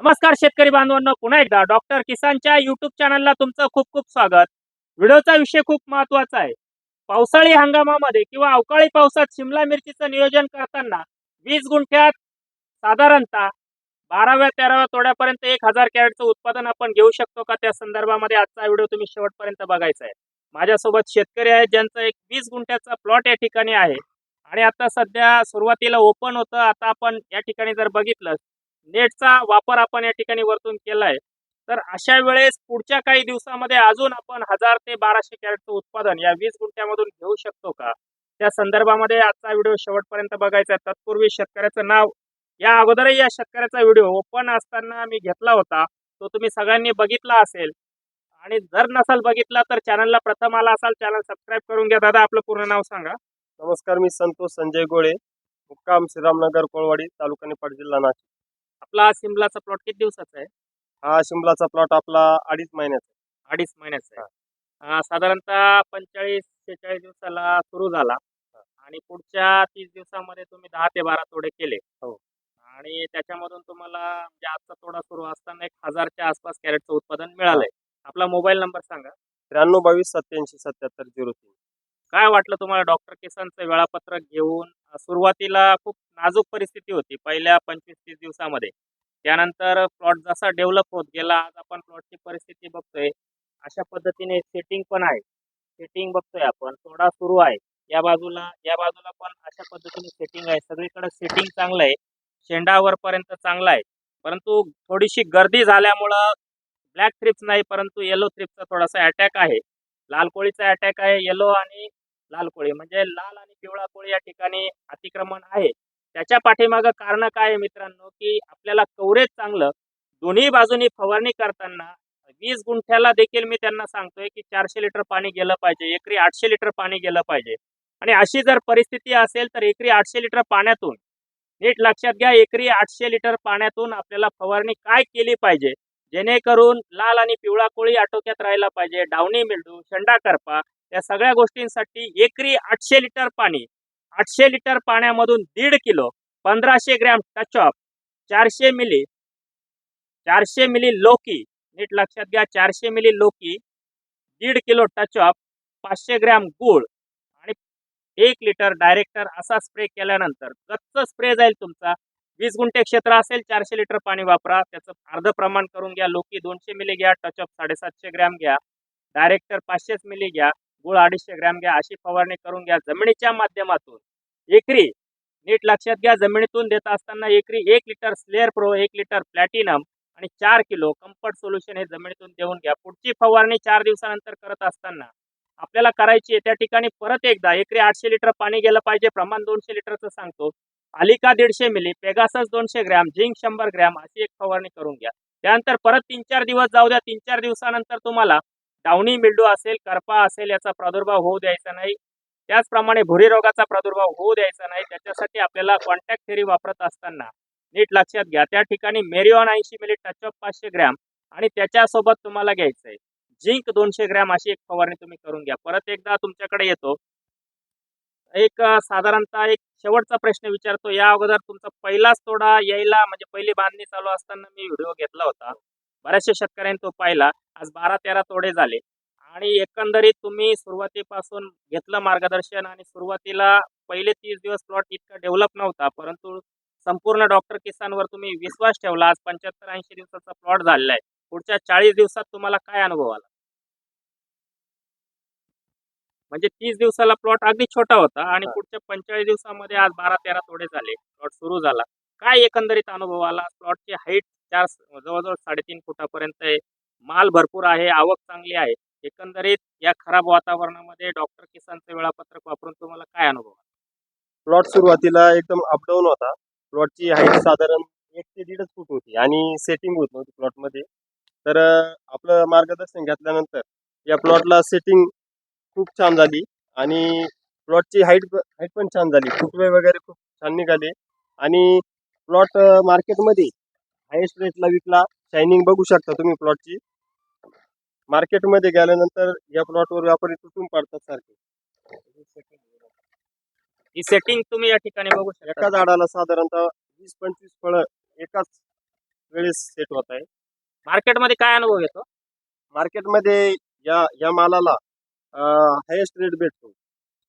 नमस्कार शेतकरी बांधवांनो पुन्हा एकदा डॉक्टर किसानच्या युट्यूब चॅनलला तुमचं खूप खूप स्वागत. व्हिडिओचा विषय खूप महत्त्वाचा आहे. पावसाळी हंगामामध्ये किंवा अवकाळी पावसात शिमला मिरचीचं नियोजन करताना वीस गुंठ्यात साधारणतः बाराव्या तेराव्या तोड्यापर्यंत एक हजार कॅरेटचं उत्पादन आपण घेऊ शकतो का? त्या संदर्भामध्ये आजचा व्हिडिओ तुम्ही शेवटपर्यंत बघायचा आहे. माझ्यासोबत शेतकरी आहेत ज्यांचं एक वीस गुंठ्याचा प्लॉट या ठिकाणी आहे. आणि आता सध्या सुरुवातीला ओपन होतं. आता आपण या ठिकाणी जर बघितलं नेटचा वापर आपण या ठिकाणी वरतून केलाय. तर अशा वेळेस पुढच्या काही दिवसामध्ये अजून आपण हजार ते बाराशे कॅरेटचं उत्पादन या वीस गुंठ्यामधून घेऊ शकतो का? त्या संदर्भामध्ये आजचा व्हिडिओ शेवटपर्यंत बघायचा आहे. तत्पूर्वी शेतकऱ्याचं नाव. या अगोदरही या शेतकऱ्याचा व्हिडिओ ओपन असताना मी घेतला होता. तो तुम्ही सगळ्यांनी बघितला असेल. आणि जर नसाल बघितला तर चॅनलला प्रथम आला असाल चॅनल सबस्क्राईब करून घ्या. दादा आपलं पूर्ण नाव सांगा. नमस्कार मी संतोष संजय गोळे मुक्काम श्रीरामनगर कोळवाडी तालुका निपाड जिल्हा नाशिक. आपला सिमलाचा प्लॉट किती दिवसाचा आहे? हा शिमलाचा प्लॉट आपला अडीच महिन्याचा अडीच महिन्याचा आहे. अं, साधारणतः पंचेचाळीस शेहेचाळीस दिवसाला सुरू झाला. आणि पुढच्या तीस दिवसामध्ये तुम्ही दहा ते बारा तोडे केले. हो. आणि त्याच्यामधून तुम्हाला म्हणजे आजचा तोडा सुरू असताना एक हजारच्या आसपास कॅरेटचं उत्पादन मिळालंय. आपला मोबाईल नंबर सांगा. त्र्याण्णव बावीस सत्याऐंशी सत्याहत्तर झिरो तीन. काय वाटलं तुम्हाला डॉक्टर किसानचं वेळापत्रक घेऊन सुरुवातीला खूप नाजूक परिस्थिती होती पहिल्या पंचवीस तीस दिवसामध्ये. त्यानंतर प्लॉट जसा डेव्हलप होत गेला आज आपण प्लॉटची परिस्थिती बघतोय अशा पद्धतीने सेटिंग पण आहे. सेटिंग बघतोय आपण थोडा सुरू आहे. या बाजूला या बाजूला पण अशा पद्धतीने सेटिंग आहे. सगळीकडे सेटिंग चांगलं आहे. शेंडावर पर्यंत चांगला आहे. परंतु थोडीशी गर्दी झाल्यामुळं ब्लॅक थ्रिप्स नाही परंतु येलो थ्रिप्सचा थोडासा अटॅक आहे. लाल कोळीचा अटॅक आहे येलो आणि लाल कोळी. म्हणजे लाल आणि पिवळा कोळी या ठिकाणी अतिक्रमण आहे. त्याच्या पाठीमागं कारण काय आहे मित्रांनो की आपल्याला कव्हरेज चांगलं दोन्ही बाजूनी फवारणी करताना वीस गुंठ्याला देखील मी त्यांना सांगतोय की चारशे लिटर पाणी गेलं पाहिजे एकरी आठशे लिटर पाणी गेलं पाहिजे. आणि अशी जर परिस्थिती असेल तर एकरी आठशे लिटर पाण्यातून नीट लक्षात घ्या एकरी आठशे लिटर पाण्यातून आपल्याला फवारणी काय केली पाहिजे जेणेकरून लाल आणि पिवळा कोळी आटोक्यात राहायला पाहिजे. डावणी मिल्डू शंडा करपा या सगळ्या गोष्टींसाठी एकरी आठशे लिटर पाणी आठशे लिटर पाण्यामधून दीड किलो पंधराशे ग्रॅम टचअप चारशे मिली चारशे मिली लोकी नीट लक्षात घ्या चारशे मिली लोकी दीड किलो टचअप पाचशे ग्रॅम गूळ आणि एक लिटर डायरेक्टर असा स्प्रे केल्यानंतर गच्च स्प्रे जाईल तुमचा वीस गुंठे क्षेत्र असेल चारशे लिटर पाणी वापरा त्याचं अर्ध प्रमाण करून घ्या लोकी दोनशे मिली घ्या टचअप साडेसातशे ग्रॅम घ्या डायरेक्टर पाचशेच मिली घ्या गुळ अडीचशे ग्रॅम घ्या अशी फवारणी करून घ्या. जमिनीच्या माध्यमातून एकरी नीट लक्षात घ्या जमिनीतून देत असताना एकरी एक लिटर स्लेअर प्रो एक लिटर प्लॅटिनम आणि चार किलो कम्फर्ट सोल्युशन हे जमिनीतून देऊन घ्या. पुढची फवारणी चार दिवसानंतर करत असताना आपल्याला करायची आहे त्या ठिकाणी परत एकदा एकरी आठशे लिटर पाणी गेलं पाहिजे. प्रमाण दोनशे लिटरचं सांगतो. आलिका दीडशे मिली पेगासस दोनशे ग्रॅम झिंक शंभर ग्रॅम अशी एक फवारणी करून घ्या. त्यानंतर परत तीन चार दिवस जाऊ द्या. तीन चार दिवसानंतर तुम्हाला डावणी मिल्डू असेल करपा असेल याचा प्रादुर्भाव होऊ द्यायचा नाही. त्याचप्रमाणे भुरी रोगाचा प्रादुर्भाव होऊ द्यायचा नाही. त्याच्यासाठी आपल्याला कॉन्टॅक्ट थेरी वापरत असताना नीट लक्षात घ्या. त्या ठिकाणी मेरिऑन ऐंशी मिली टचअप पाचशे ग्रॅम आणि त्याच्यासोबत तुम्हाला घ्यायचं आहे. जिंक दोनशे ग्रॅम अशी एक फवारणी तुम्ही करून घ्या. परत एकदा तुमच्याकडे येतो. एक साधारणतः एक शेवटचा प्रश्न विचारतो. या अगोदर तुमचा पहिलाच तोडा यायला म्हणजे पहिली बांधणी चालू असताना मी व्हिडिओ घेतला होता. बऱ्याचशा शेतकऱ्यांनी तो पाहिला. आज बारा तेरा तोडे झाले. आणि एकंदरीत तुम्ही सुरुवातीपासून घेतलं मार्गदर्शन आणि सुरुवातीला पहिले तीस दिवस प्लॉट इतका डेव्हलप नव्हता परंतु संपूर्ण डॉक्टर किसानवर तुम्ही विश्वास ठेवला. आज पंच्याहत्तर ऐंशी दिवसाचा प्लॉट झालेला आहे. पुढच्या चाळीस दिवसात तुम्हाला काय अनुभव आला? म्हणजे तीस दिवसाला प्लॉट अगदी छोटा होता आणि. पुढच्या पंचेचाळीस दिवसामध्ये आज बारा तेरा तोडे झाले. प्लॉट सुरू झाला. काय एकंदरीत अनुभव आला? प्लॉटची हाईट चार जवळजवळ साडेतीन फुटापर्यंत आहे माल भरपूर आहे आवक चांगली आहे. एकंदरीत या खराब वातावरणामध्ये डॉक्टर किसानचं वेळापत्रक वापरून तुम्हाला काय अनुभव प्लॉट सुरुवातीला एकदम अपडाऊन होता. प्लॉटची हाईट साधारण एक ते दीडच फूट होती आणि सेटिंग होत नव्हती प्लॉटमध्ये. तर आपलं मार्गदर्शन घेतल्यानंतर या प्लॉटला सेटिंग खूप छान झाली आणि प्लॉटची हाईट हाईट पण छान झाली. फुटवे वगैरे खूप छान निघाले आणि प्लॉट मार्केटमध्ये हायेस्ट रेटला विकला. शायनिंग बघू शकता तुम्ही प्लॉटची मार्केटमध्ये गेल्यानंतर या प्लॉटवर व्यापारी तुटून पडतात सारखे. ही सेटिंग तुम्ही या ठिकाणी बघू शकता. एका झाडाला साधारणतः वीस पंचवीस फळं एकाच वेळेस सेट होत आहे. मार्केटमध्ये काय अनुभव येतो? मार्केटमध्ये या या मालाला हायेस्ट रेट भेटतो.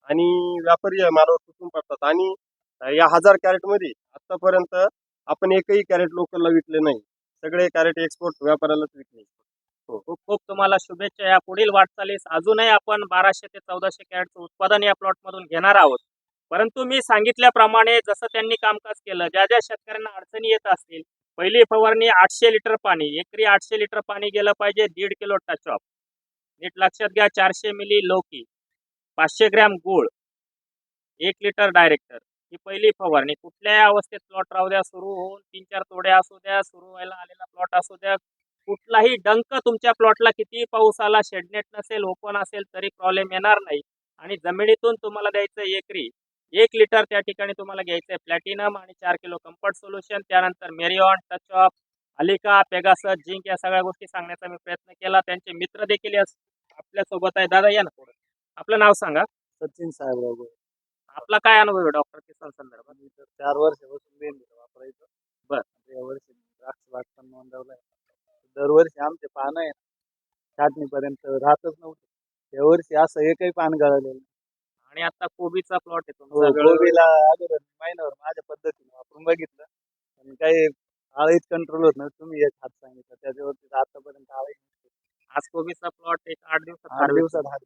आणि व्यापारी या मालावर तुटून पडतात. आणि या हजार कॅरेटमध्ये आतापर्यंत आपण एकही कॅरेट लोकलला विकले नाही. सगळे कॅरेट एक्सपोर्ट व्यापाऱ्यालाच विकले. हो, खूप खूप तुम्हाला शुभेच्छा. या पुढील वाटचालीस अजूनही आपण बाराशे ते चौदाशे कॅरेटचं उत्पादन या प्लॉट मधून घेणार आहोत. परंतु मी सांगितल्याप्रमाणे जसं त्यांनी कामकाज केलं ज्या ज्या शेतकऱ्यांना अडचणी येत असतील पहिली फवारणी आठशे लिटर पाणी एकरी आठशे लिटर पाणी गेलं पाहिजे दीड किलो टच ऑफ नीट लक्षात घ्या चारशे मिली लौकी पाचशे ग्रॅम गूळ एक लिटर डायरेक्टर ही पहिली फवारणी. कुठल्याही अवस्थेत प्लॉट राहू द्या सुरू होऊन तीन चार तोड्या असू द्या सुरू व्हायला आलेला प्लॉट असू द्या. कुठलाही डंक तुमच्या प्लॉटला कितीही पाऊस आला शेडनेट नसेल ओपन असेल तरी प्रॉब्लेम येणार नाही. आणि जमिनीतून तुम्हाला द्यायचं एकरी. एक लिटर त्या ठिकाणी तुम्हाला घ्यायचं आहे प्लॅटिनम आणि चार किलो कम्फर्ट सोल्युशन त्यानंतर मेरिऑन टच ऑफ अलिका पेगासस जिंक या सगळ्या गोष्टी सांगण्याचा मी प्रयत्न केला. त्यांचे मित्र देखील या आपल्यासोबत आहे दादा या ना पुढे. आपलं नाव सांगा. सचिन साहेब आपला काय अनुभव आहे डॉक्टर किसन संदर्भात? मी तर चार वर्षापासून बेंबीला वापरायचं. बर. या वर्षी द्राक्ष बाग पण नोंदवलाय. दरवर्षी आमचे पानं आहे छाटणीपर्यंत राहतच नव्हते. या वर्षी असं एकही पान गळालेलं नाही. आणि आता कोबीचा प्लॉट आहे हो, तुमचा वेळोवेळी- गोबीला अगोदर महिन्यावर माझ्या पद्धतीने वापरून बघितलं. पण काही आळीच कंट्रोल होत नाही तुम्ही एक हात सांगितलं. त्याच्यावरती आतापर्यंत आळी. आज कोबीचा प्लॉट एक आठ दिवसात आठ दिवसात हात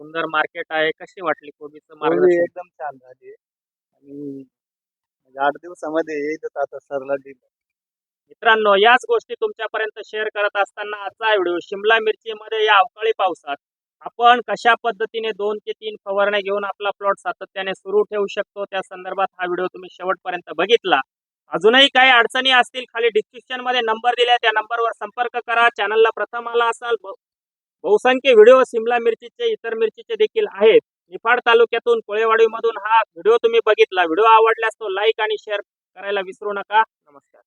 सुंदर मार्केट आहे. कशी वाटली कोबीचं मार्केट एकदम छान झाली. आणि म्हणजे आठ दिवसामध्ये येईलच आता सरला दिलं मित्रांनो याच गोष्टी तुमच्यापर्यंत शेअर करत असताना आजचा व्हिडिओ शिमला मिरचीमध्ये या अवकाळी पावसात आपण कशा पद्धतीने दोन ते तीन फवारण्या घेऊन आपला प्लॉट सातत्याने सुरू ठेवू शकतो? त्या संदर्भात हा व्हिडिओ तुम्ही शेवटपर्यंत बघितला. अजूनही काही अडचणी असतील खाली डिस्क्रिप्शनमध्ये नंबर दिलाय. त्या नंबरवर संपर्क करा. चॅनलला प्रथम आला असाल ब- बहुसंख्य व्हिडिओ सिमला मिरचीचे इतर मिरचीचे देखील आहेत. निफाड तालुक्यातून कोळेवाडीमधून हा व्हिडिओ तुम्ही बघितला. व्हिडिओ आवडल्यास तो लाईक आणि शेअर करायला विसरू नका. नमस्कार.